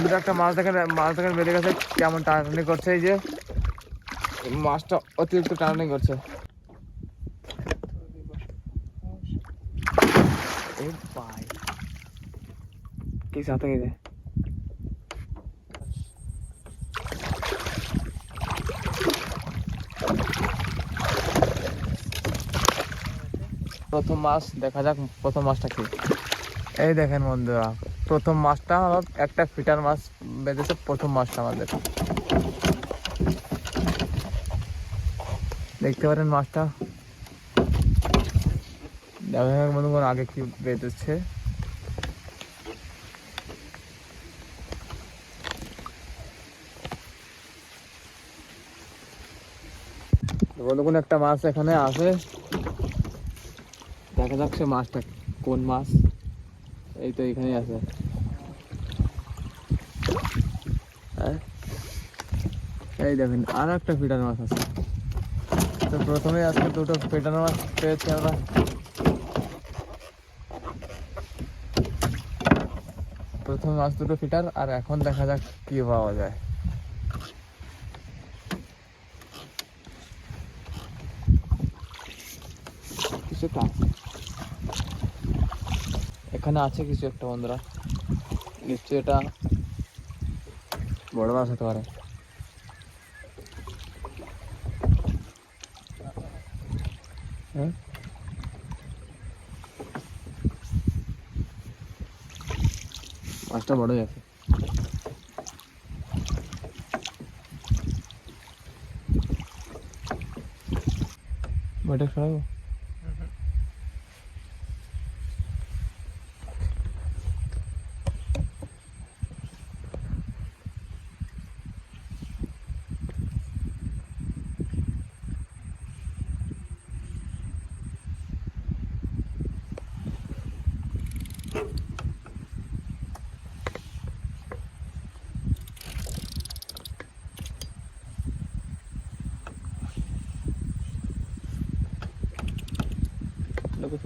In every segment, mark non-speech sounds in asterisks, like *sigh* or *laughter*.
বন্ধুরা, একটা মাছ দেখেন মাছ দেখেন বেঁধে গেছে কেমন টানাটানি করছে, এই যে। মাছটা অতিরিক্ত টানাটানি করছে। প্রথম মাছ দেখা যাক, প্রথম মাছটা কি? এই দেখেন বন্ধুরা প্রথম মাছটা আমার একটা ফিটার মাছ বেঁধেছে প্রথম মাছটা আমাদের। দেখতে পারেন মাছটা। দেখা যাক বন্ধুগণ আগে কি বেঁধেছে। বন্ধুগণ, একটা মাছ এখানে আছে। দেখা যাক সে মাছটা কোন মাছ। এই তো এখানেই আছে। এই দেখেন আর একটা ফিটার মাছ আছে। তো প্রথমে আজকে দুটো ফিটার মাছ পেয়েছি আমরা। প্রথম মাছ দুটো ফিটার আর এখন দেখা যাক কি পাওয়া যায়। কিছু। এখানে আছে কিছু একটা বন্ধুরা। নিশ্চয়ই এটা বড় মাছ হতে পারে। মাছটা বড়ই আছে। বটে সরাবো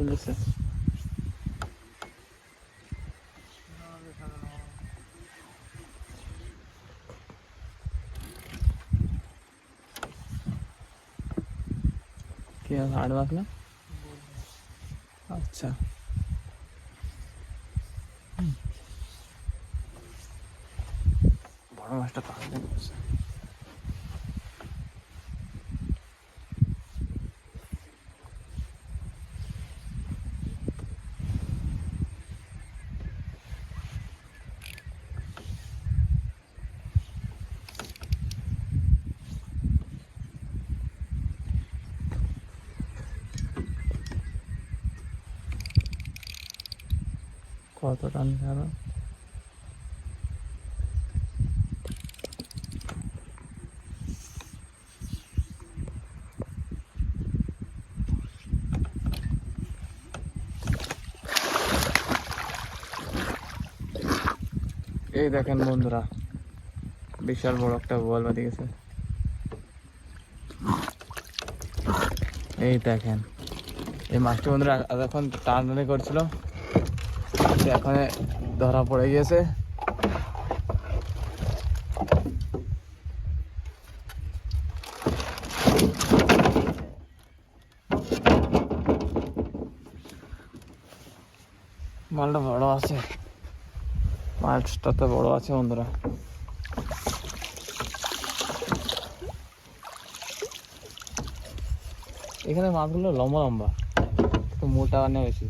লোকে ফুল দিচ্ছে কি আছে আট মাস না আচ্ছা। বড় মাছটা তাহলে করছে কত টান ধরো এই দেখেন বন্ধুরা, বিশাল বড় একটা বল বাঁধে গেছে। এই দেখেন, এই মাছটি বন্ধুরা এখন টানাটানি করছিল এখানে ধরা পড়ে গিয়েছে। মালটা বড় আছে। মাছটা তো বড় আছে বন্ধুরা। এখানে মাছগুলো লম্বা লম্বা, একটু মোটা মানে বেশি।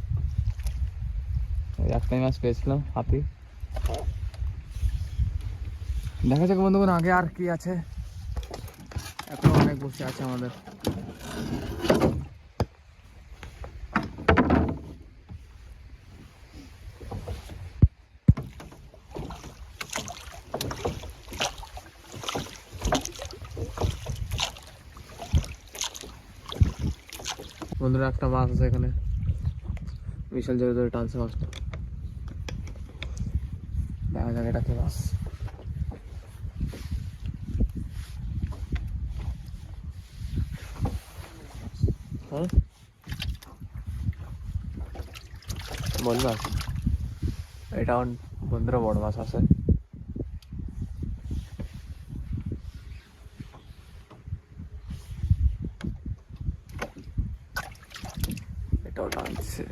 একটাই মাছ পেয়েছিলাম, হাতি। দেখা যাক বন্ধুগণ, আগে আর কি আছে। এখন অনেক বসে আছে আমাদের। বন্ধুরা, একটা মাছ আছে এখানে। বিশাল জোরে জোরে টানছে মাছটা। দেখা যাক এটা কি মাছ বল মাছ এটা বন্ধুরা বড় মাছ আছে টানছে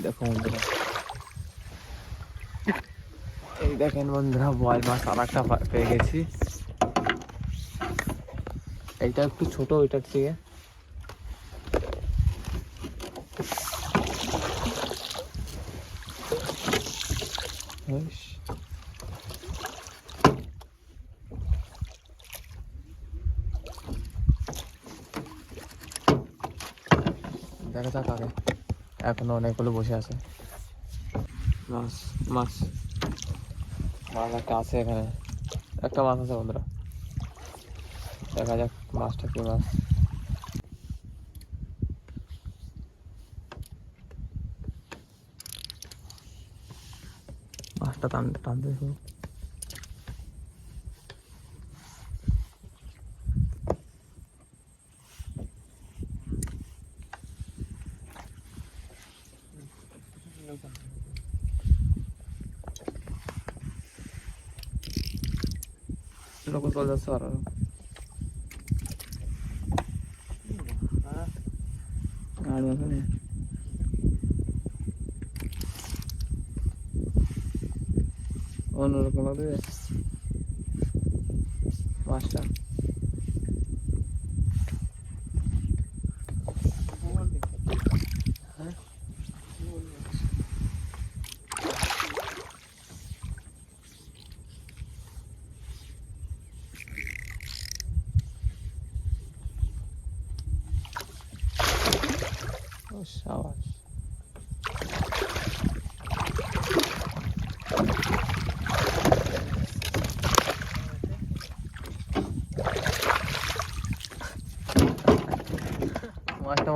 এই দেখো বন্ধুরা। এই দেখেন বন্ধুরা বয় মাছ আর পেয়ে গেছি। এইটা একটু ছোট, ওইটার থেকে। দেখা যাক আগে। এখনও অনেকগুলো বসে আছে। মাছ মাছ। মাছ একটা আছে এখানে। একটা মাছ আছে বন্ধুরা। দেখা যাক মাছটা কি মাছ। মাছটা টানতে টানতে balası var oğlum. Galiba ne? Onur kulağı ver.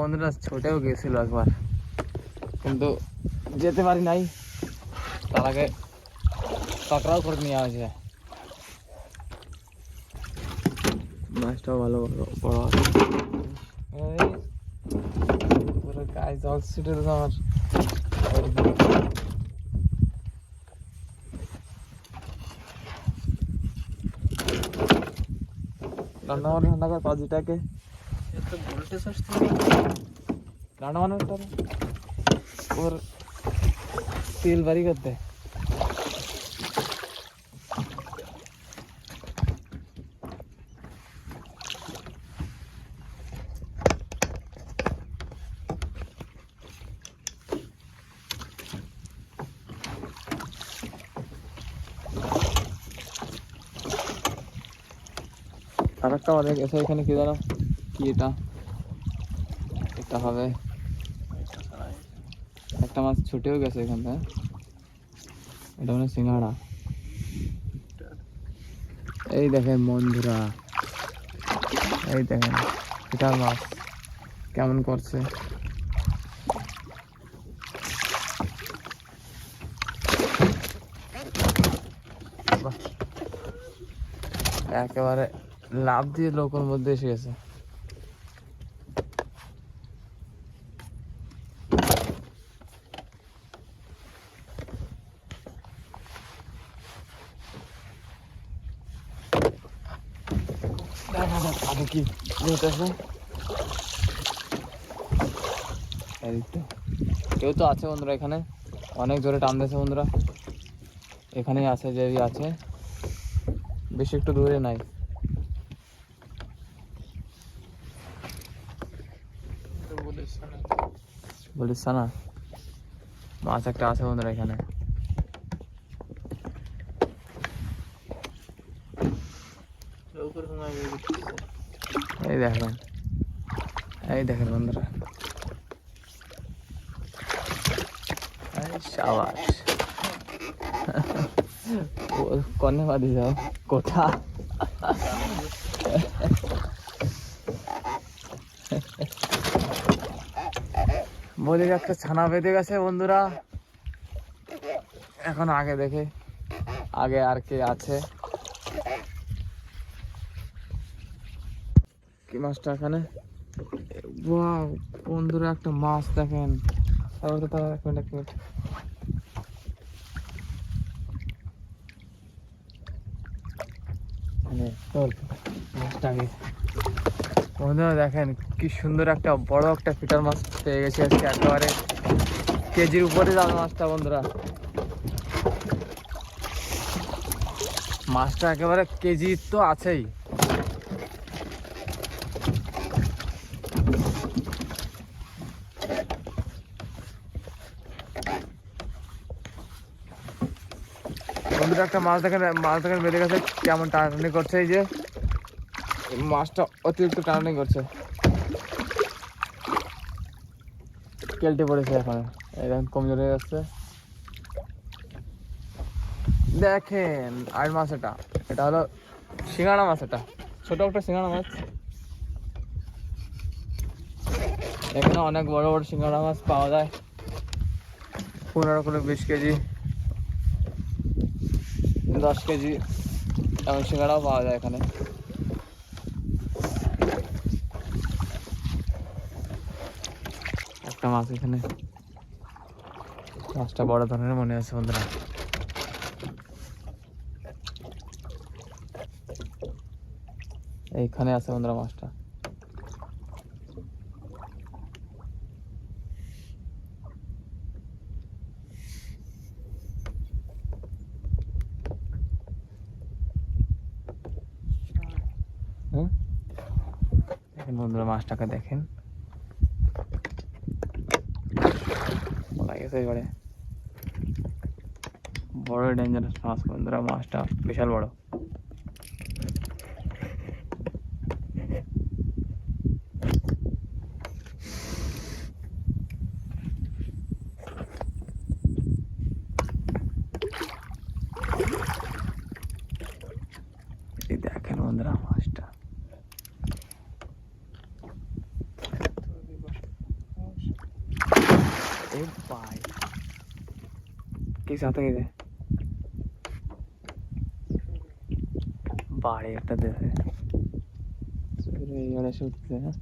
বন্ধুরা ছোটেও গেছিল একবার। কিন্তু যেতে পারি নাই। তার আগে পাকড়াও করে নিয়ে আসে মাছটাও ভালো বড় গায়ে জল ছিটে আমার। রান্না বান্না কর, পাজিটাকে। রান্না বান্না করতে হবে। ওর তেল বাড়ি করতে আর একটা অনেক এসে এখানে কি জানো কি এটা এটা হবে। একটা মাছ ছুটেও গেছে এখান থেকে। এটা মানে সিঙ্গাড়া। এই দেখেন বন্ধুরা, এই দেখেন এটা মাছ। কেমন করছে? একেবারে লাভ দিয়ে লোকের মধ্যে এসে গেছে দেখা যাক আগে কেউ তো আছে বন্ধুরা এখানে। অনেক জোরে টান দিয়েছে বন্ধুরা। এখানেই আছে যে আছে। বেশি একটু দূরে নাই। বলিস না। মাছ একটা আছে বন্ধুরা এখানে। দেখেন। এই দেখেন বন্ধুরা। *laughs* কোথা *laughs* বলি একটা ছানা বেঁধে গেছে বন্ধুরা। এখন আগে দেখে, আগে আর কে আছে। মাছটা এখানে। বন্ধুরা, একটা মাছ দেখেন। তারপর তো মানে বন্ধুরা, দেখেন, কি সুন্দর একটা, বড় একটা ফিটার মাছ পেয়ে গেছি আজকে একেবারে। কেজির উপরে যাবে মাছটা, বন্ধুরা। মাছটা একেবারে কেজি তো আছেই। বন্ধুরা একটা মাছ দেখেন মাছ দেখেন বেঁধে গেছে, কেমন টানাটানি করছে এই যে। মাছটা অতিরিক্ত টানাটানি করছে। কেলটে পড়েছে এখন কমজোর হয়ে যাচ্ছে। দেখেন, আর মাছ এটা এটা হলো সিঙ্গাড়া মাছ এটা, ছোট একটা সিঙ্গাড়া মাছ। এখানে অনেক বড় বড় সিঙ্গাড়া মাছ পাওয়া যায়। পনেরো কিলো বিশ কেজি। দশ কেজি এমন সিঙ্গাড়াও পাওয়া যায় এখানে। একটা মাছ এখানে। মাছটা বড় ধরনের মনে আছে বন্ধুরা। এইখানে আছে বন্ধুরা মাছটা হুম দেখেন বন্ধুরা মাছটাকে দেখেন। লাগেছে এবারে। বড় ডেঞ্জারাস মাছ বন্ধুরা মাছটা বিশাল বড়। empire. Keep something in there. Body of the business. So, you're going to shoot there.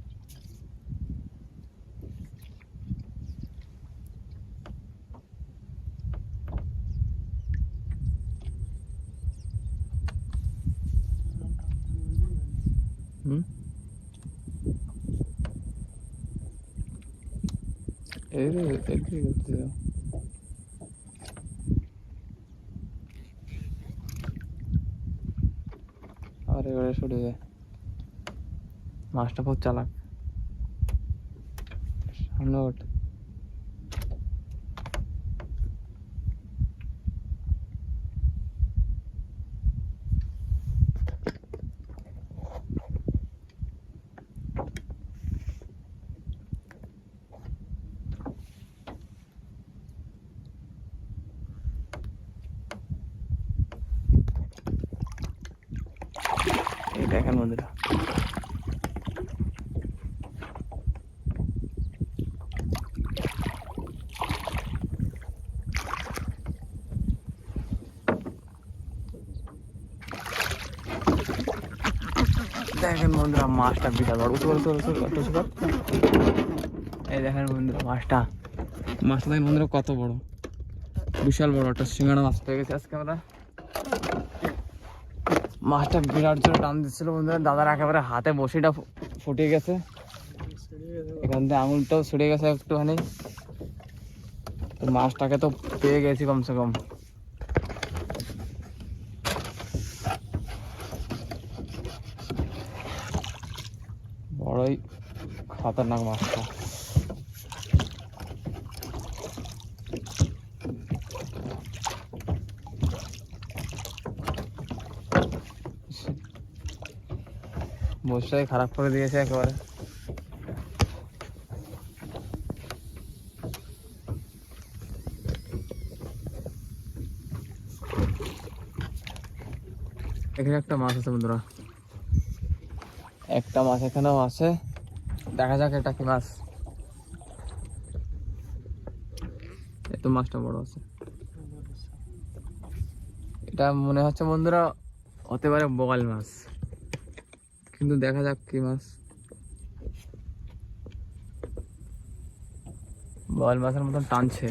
এর এর কি করতে যাও আর এবারে সরে যায় মাছটা খুব চালাক সামনে ওঠ দেখেন বন্ধুরা। দেখেন বন্ধুরা, মাছটা বিশাল বড়। উঁচু উঁচু উঁচু উঁচু উঁচু। এই দেখেন বন্ধুরা, মাছটা। মাছটা দেখেন বন্ধুরা কত বড়। বিশাল বড় একটা সিঙ্গাড়া মাছ পেয়ে গেছে আজকে আমরা। মাছটা বিরাট জোরে টান দিচ্ছিল বন্ধুরা। দাদার একেবারে হাতে বসিটা ফুটে গেছে। এখান থেকে আঙুলটাও ছুটে গেছে একটুখানি। মাছটাকে তো পেয়ে গেছি কমসে কম। বড়ই খতরনাক মাছটা। বসটাই খারাপ করে দিয়েছে একেবারে। এখানে একটা মাছ আছে বন্ধুরা। একটা মাছ এখানেও আছে। দেখা যাক এটা কি মাছ। এই তো মাছটা বড় আছে। এটা এটা মনে হচ্ছে বন্ধুরা হতে পারে বগাল মাছ। কিন্তু দেখা যাক কি মাছ। বগাল মাছের মতন টানছে।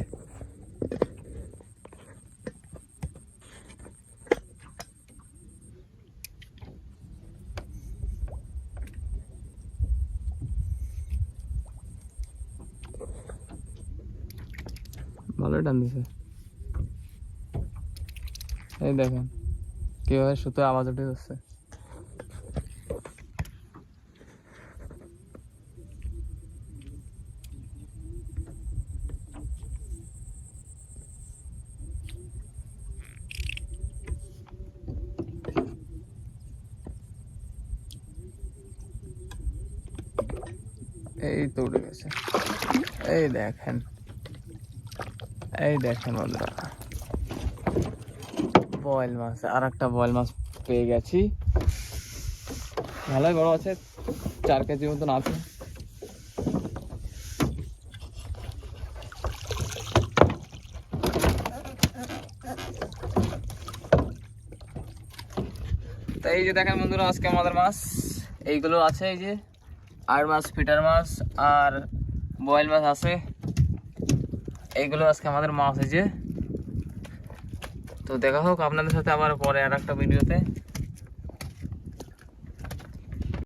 ভালোই টান দিছে এই দেখেন, কীভাবে সুতো আওয়াজ উঠে যাচ্ছে এই তো উঠে গেছে। এই দেখেন। এই দেখেন বন্ধুরা। বয়েল মাছ আর একটা বয়েল মাছ পেয়ে গেছি। ভালোই বড় আছে, চার কেজি মতন আছে। এই যে দেখেন বন্ধুরা, আজকে আমাদের মাছ। এইগুলো আছে এই যে। আর মাছ, ফিটার মাছ আর বয়েল মাছ আছে। এইগুলো আজকে আমাদের মাছ হয়েছে তো দেখা হোক, আপনাদের সাথে আবার পরে আর একটা ভিডিওতে।